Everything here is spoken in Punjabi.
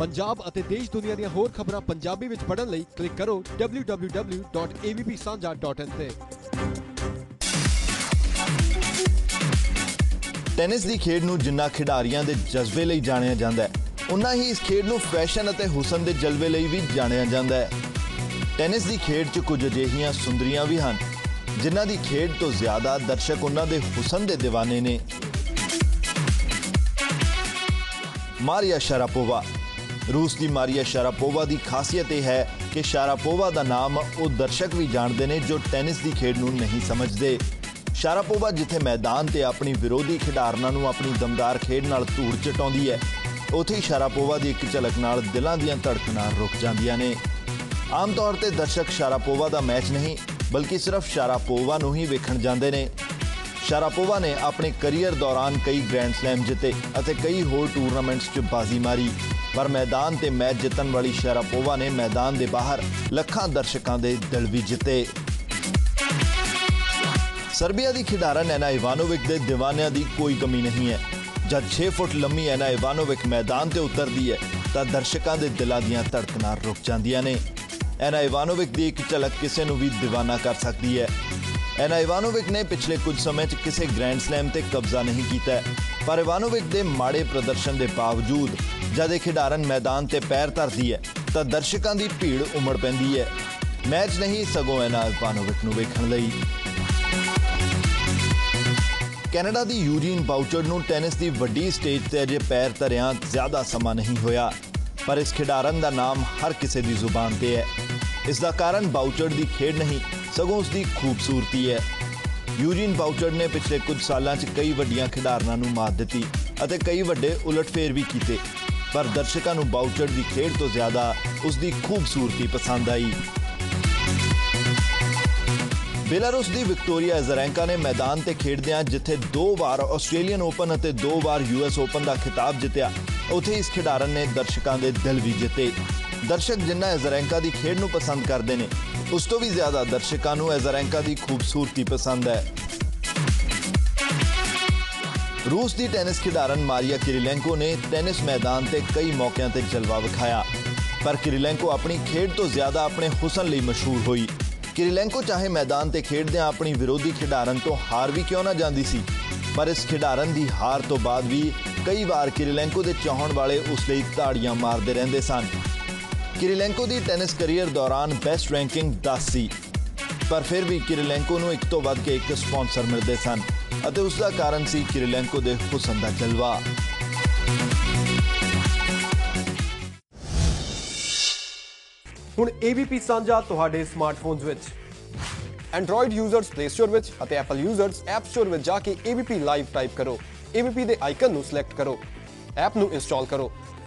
ਪੰਜਾਬ ਅਤੇ ਦੇਸ਼ ਦੁਨੀਆ ਦੀਆਂ ਹੋਰ ਖਬਰਾਂ ਪੰਜਾਬੀ ਵਿੱਚ ਪੜ੍ਹਨ ਲਈ ਕਲਿੱਕ ਕਰੋ www.avpsanja.in ਤੇ। ਟੈਨਿਸ ਦੀ ਖੇਡ ਨੂੰ ਜਿੰਨਾ ਖਿਡਾਰੀਆਂ ਦੇ ਜਜ਼ਬੇ ਲਈ ਜਾਣਿਆ ਜਾਂਦਾ ਹੈ, ਉਨਾ ਹੀ ਇਸ ਖੇਡ ਨੂੰ ਫੈਸ਼ਨ ਅਤੇ ਹੁਸਨ ਦੇ ਜਲਵੇ ਲਈ ਵੀ ਜਾਣਿਆ ਜਾਂਦਾ ਹੈ। ਟੈਨਿਸ ਦੀ ਖੇਡ 'ਚ ਕੁਝ ਅਜਿਹੀਆਂ ਸੁੰਦਰੀਆਂ ਵੀ ਹਨ, ਜਿਨ੍ਹਾਂ ਦੀ ਖੇਡ ਤੋਂ ਜ਼ਿਆਦਾ ਦਰਸ਼ਕ ਉਹਨਾਂ ਦੇ ਹੁਸਨ ਦੇ دیਵਾਨੇ ਨੇ। ਮਾਰੀਆ ਸ਼ਰਾਪੋਵਾ ਰੂਸ ਦੀ ਮਾਰੀਆ ਸ਼ਰਾਪੋਵਾ ਦੀ ਖਾਸੀਅਤ ਇਹ ਹੈ ਕਿ ਸ਼ਰਾਪੋਵਾ ਦਾ ਨਾਮ ਉਹ ਦਰਸ਼ਕ ਵੀ ਜਾਣਦੇ ਨੇ ਜੋ ਟੈਨਿਸ ਦੀ ਖੇਡ ਨੂੰ ਨਹੀਂ ਸਮਝਦੇ। ਸ਼ਰਾਪੋਵਾ ਜਿੱਥੇ ਮੈਦਾਨ ਤੇ ਆਪਣੀ ਵਿਰੋਧੀ ਖਿਡਾਰਨਾਂ ਨੂੰ ਆਪਣੀ ਦਮਦਾਰ ਖੇਡ ਨਾਲ ਧੂੜ ਚਟਾਉਂਦੀ ਹੈ, ਉੱਥੇ ਹੀ ਸ਼ਰਾਪੋਵਾ ਦੀ ਇੱਕ ਝਲਕ ਨਾਲ ਦਿਲਾਂ ਦੀਆਂ ਧੜਕਣਾਂ ਰੁਕ ਜਾਂਦੀਆਂ ਨੇ। ਆਮ ਤੌਰ ਤੇ ਦਰਸ਼ਕ ਸ਼ਰਾਪੋਵਾ ਦਾ ਮੈਚ ਨਹੀਂ, ਬਲਕਿ ਸਿਰਫ ਸ਼ਰਾਪੋਵਾ ਨੂੰ ਹੀ ਵੇਖਣ ਜਾਂਦੇ ਨੇ। ਸ਼ਰਾਪੋਵਾ ਨੇ ਆਪਣੇ ਕੈਰੀਅਰ ਦੌਰਾਨ ਕਈ ਗ੍ਰੈਂਡ ਸਲੈਮ ਜਿੱਤੇ ਅਤੇ ਕਈ ਹੋਰ ਟੂਰਨਾਮੈਂਟਸ 'ਚ ਬਾਜ਼ੀ ਮਾਰੀ। ਪਰ ਮੈਦਾਨ ਤੇ ਮੈਚ ਜਿੱਤਣ ਵਾਲੀ ਸ਼ਰਾਪੋਵਾ ਨੇ ਮੈਦਾਨ ਦੇ ਬਾਹਰ ਲੱਖਾਂ ਦਰਸ਼ਕਾਂ ਦੇ ਦਿਲ ਵੀ ਜਿੱਤੇ। ਸਰਬੀਆ ਦੀ ਖਿਡਾਰਨ ਐਨਾ ਇਵਾਨੋਵਿਕ ਦੇ ਦੀਵਾਨਿਆਂ ਦੀ ਕੋਈ ਕਮੀ ਨਹੀਂ ਹੈ। ਜਦ 6 ਫੁੱਟ ਲੰਮੀ ਐਨਾ ਇਵਾਨੋਵਿਕ ਮੈਦਾਨ ਤੇ ਉਤਰਦੀ ਹੈ, ਤਾਂ ਦਰਸ਼ਕਾਂ ਦੇ ਦਿਲਾਂ ਦੀਆਂ ਧੜਕਣਾਂ ਰੁਕ ਜਾਂਦੀਆਂ ਨੇ। ਐਨਾ ਇਵਾਨੋਵਿਕ ਦੀ ਇੱਕ ਝਲਕ ਕਿਸੇ ਨੂੰ ਵੀ دیਵਾਨਾ ਕਰ ਸਕਦੀ ਹੈ। ਐਨਾ ਇਵਾਨੋਵਿਕ ਨੇ ਪਿਛਲੇ ਕੁਝ ਸਮੇਂ 'ਚ ਕਿਸੇ ਗ੍ਰੈਂਡ ਸਲੈਮ ਤੇ ਕਬਜ਼ਾ ਨਹੀਂ ਕੀਤਾ ਹੈ। ਪਰ ਇਵਾਨੋਵਿਕ ਦੇ ਮਾੜੇ ਪ੍ਰਦਰਸ਼ਨ ਦੇ ਬਾਵਜੂਦ ਜਦ ਇਹ ਖਿਡਾਰਨ ਮੈਦਾਨ ਤੇ ਪੈਰ ਧਰਦੀ ਹੈ, ਤਾਂ ਦਰਸ਼ਕਾਂ ਦੀ ਭੀੜ ਉਮੜ ਪੈਂਦੀ ਹੈ। ਮੈਚ ਨਹੀਂ, ਸਗੋਂ ਐਨਾ ਇਵਾਨੋਵਿਕ ਨੂੰ ਵੇਖਣ ਲਈ। ਕੈਨੇਡਾ ਦੀ ਯੂਜੀਨ ਬਾਊਚਰ ਨੂੰ ਟੈਨਿਸ ਦੀ ਵੱਡੀ ਸਟੇਜ ਤੇ ਅਜੇ ਪੈਰ ਧਰਿਆਂ ਜ਼ਿਆਦਾ ਸਮਾਂ ਨਹੀਂ ਹੋਇਆ। ਪਰ ਇਸ ਖਿਡਾਰਨ ਦਾ ਨਾਮ ਹਰ ਕਿਸੇ ਦੀ ਜ਼ੁਬਾਨ ਤੇ ਹੈ। ਇਸ ਦਾ ਕਾਰਨ ਬਾਊਚਰ ਦੀ ਖੇਡ ਨਹੀਂ ਸਗੋਂ ਉਸ ਦੀ ਖੂਬਸੂਰਤੀ ਹੈ। ਯੂਜੀਨ ਬਾਊਚਰ ਨੇ ਪਿਛਲੇ ਕੁਝ ਸਾਲਾਂ 'ਚ ਕਈ ਵੱਡੀਆਂ ਖਿਡਾਰਨਾਂ ਨੂੰ ਮਾਤ ਦਿੱਤੀ ਅਤੇ ਕਈ ਵੱਡੇ ਉਲਟਫੇਰ ਵੀ ਕੀਤੇ। ਪਰ ਦਰਸ਼ਕਾਂ ਨੂੰ ਬਾਊਚਰ ਦੀ ਖੇਡ ਤੋਂ ਜ਼ਿਆਦਾ ਉਸ ਦੀ ਖੂਬਸੂਰਤੀ ਪਸੰਦ ਆਈ। ਬੇਲਾਰੂਸ ਦੀ ਵਿਕਟੋਰੀਆ ਐਜ਼ਰੈਂਕਾ ਨੇ ਮੈਦਾਨ ਤੇ ਖੇਡਦਿਆਂ ਜਿੱਥੇ ਦੋ ਵਾਰ ਆਸਟ੍ਰੇਲੀਅਨ ਓਪਨ ਅਤੇ ਦੋ ਵਾਰ ਯੂਐਸ ਓਪਨ ਦਾ ਖਿਤਾਬ ਜਿੱਤਿਆ, ਉੱਥੇ ਇਸ ਖਿਡਾਰਨ ਨੇ ਦਰਸ਼ਕਾਂ ਦੇ ਦਿਲ ਵੀ ਜਿੱਤੇ। ਦਰਸ਼ਕ ਜਿੰਨਾ ਐਜ਼ਰੈਂਕਾ ਦੀ ਖੇਡ ਨੂੰ ਪਸੰਦ ਕਰਦੇ ਨੇ ਉਸ ਤੋਂ ਵੀ ਜ਼ਿਆਦਾ ਦਰਸ਼ਕਾਂ ਨੂੰ ਐਜ਼ਰੈਂਕਾ ਦੀ ਖੂਬਸੂਰਤੀ ਪਸੰਦ ਹੈ। ਰੂਸ ਦੀ ਟੈਨਿਸ ਖਿਡਾਰਨ ਮਾਰੀਆ ਕਿਰਿਲੈਂਕੋ ਨੇ ਟੈਨਿਸ ਮੈਦਾਨ ਤੇ ਕਈ ਮੌਕਿਆਂ ਤੇ ਜਲਵਾ ਵਿਖਾਇਆ, ਪਰ ਕਿਰਿਲੈਂਕੋ ਆਪਣੀ ਖੇਡ ਤੋਂ ਜ਼ਿਆਦਾ ਆਪਣੇ ਹੁਸਨ ਲਈ ਮਸ਼ਹੂਰ ਹੋਈ। ਕਿਰਿਲੈਂਕੋ ਚਾਹੇ ਮੈਦਾਨ ਤੇ ਖੇਡਦਿਆਂ ਆਪਣੀ ਵਿਰੋਧੀ ਖਿਡਾਰਨ ਤੋਂ ਹਾਰ ਵੀ ਕਿਉਂ ਨਾ ਜਾਂਦੀ ਸੀ, ਪਰ ਇਸ ਖਿਡਾਰਨ ਦੀ ਹਾਰ ਤੋਂ ਬਾਅਦ ਵੀ ਕਈ ਵਾਰ ਕਿਰਿਲੈਂਕੋ ਦੇ ਚਾਹਣ ਵਾਲੇ ਉਸ ਲਈ ਤਾੜੀਆਂ ਮਾਰਦੇ ਰਹਿੰਦੇ ਸਨ। ਕਿਰਿਲੈਂਕੋ ਦੀ ਟੈਨਿਸ ਕੈਰੀਅਰ ਦੌਰਾਨ ਬੈਸਟ ਰੈਂਕਿੰਗ 10 ਸੀ ਪਰ ਫਿਰ ਵੀ ਕਿਰਿਲੈਂਕੋ ਨੂੰ ਇੱਕ ਤੋਂ ਵੱਧ ਕੇ ਇੱਕ ਸਪਾਂਸਰ ਮਿਲਦੇ ਸਨ ਅਤੇ ਉਸ ਦਾ ਕਾਰਨ ਸੀ ਕਿਰਿਲੈਂਕੋ ਦੇ ਹੁਸਨ ਦਾ ਜਲਵਾ। ਹੁਣ ABP ਸਾਂਝਾ ਤੁਹਾਡੇ ਸਮਾਰਟਫੋਨਸ ਵਿੱਚ। Android ਯੂਜ਼ਰਸ Play Store ਵਿੱਚ ਅਤੇ Apple ਯੂਜ਼ਰਸ App Store ਵਿੱਚ ਜਾ ਕੇ ABP ਲਾਈਵ ਟਾਈਪ ਕਰੋ। ABP ਦੇ ਆਈਕਨ ਨੂੰ ਸਿਲੈਕਟ ਕਰੋ। ਐਪ ਨੂੰ ਇੰਸਟਾਲ ਕਰੋ।